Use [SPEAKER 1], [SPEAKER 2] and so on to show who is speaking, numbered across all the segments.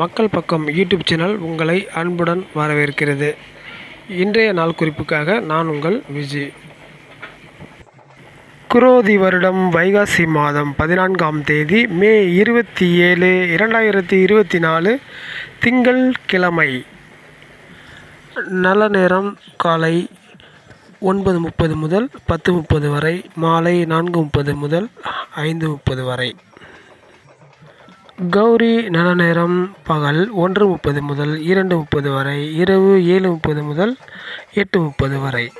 [SPEAKER 1] மக்கள் பக்கம் YouTube channel உங்களை அன்புடன் வரவேற்கிறது. இன்றைய நாள் குறிப்புக்காக நான் உங்கள் விஜி. குரோதி வருடம் வைகாசி மாதம் பதினான்காம் தேதி மே இருபத்தி ஏழு இரண்டாயிரத்தி இருபத்தி நாலு திங்கள் கிழமை. நல்ல நேரம் காலை ஒன்பது முப்பது முதல் பத்து முப்பது வரை மாலை நான்கு முப்பது முதல் ஐந்து முப்பது வரை. கௌரி நல்ல நேரம் பகல் ஒன்று முப்பது முதல் இரண்டு முப்பது வரை இரவு ஏழு முப்பது முதல் எட்டு முப்பது வரை.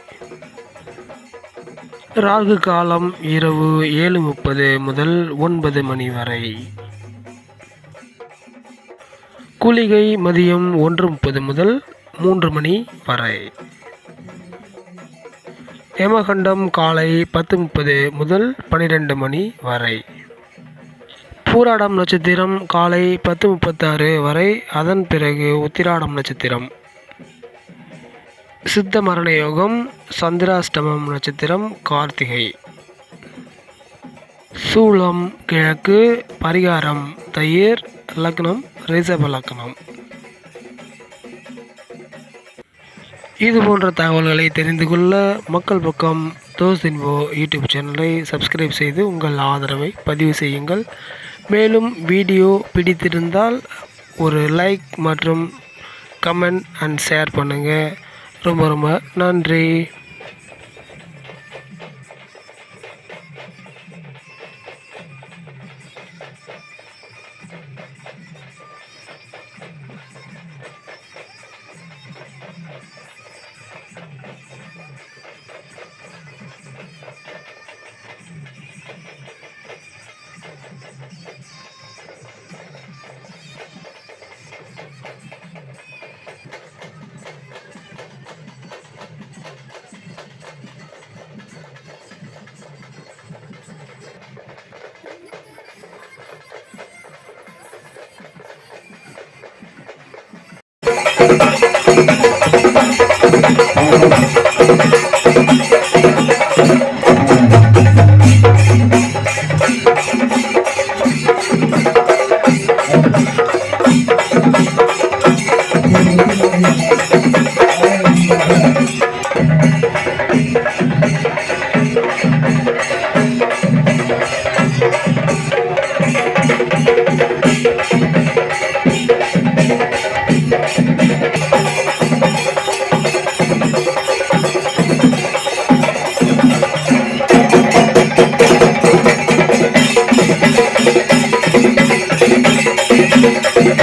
[SPEAKER 1] ராகு காலம் இரவு ஏழு முப்பது முதல் ஒன்பது மணி வரை. குளிகை மதியம் ஒன்று முப்பது முதல் மூன்று மணி வரை. யமகண்டம் காலை பத்து முப்பது முதல் பன்னிரெண்டு மணி வரை. பூராடம் நட்சத்திரம் காலை பத்து முப்பத்தாறு வரை அதன் பிறகு உத்திராடம் நட்சத்திரம். சித்த மரண யோகம் சந்திராஷ்டமம் நட்சத்திரம் கார்த்திகை. சூளம் கிழக்கு பரிகாரம் தயிர் லக்னம் ரிஷப லக்னம். இது போன்ற தகவல்களை தெரிந்து கொள்ள மக்கள் பக்கம் தோஸ் இன்போ யூடியூப் சேனலை சப்ஸ்கிரைப் செய்து உங்கள் ஆதரவை பதிவு செய்யுங்கள். மேலும் வீடியோ பிடித்திருந்தால் ஒரு லைக் மற்றும் கமெண்ட் அண்ட் ஷேர் பண்ணுங்கள் ரொம்ப ரொம்ப நன்றி.
[SPEAKER 2] Thank you.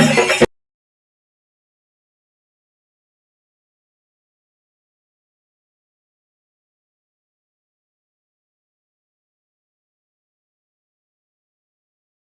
[SPEAKER 2] Música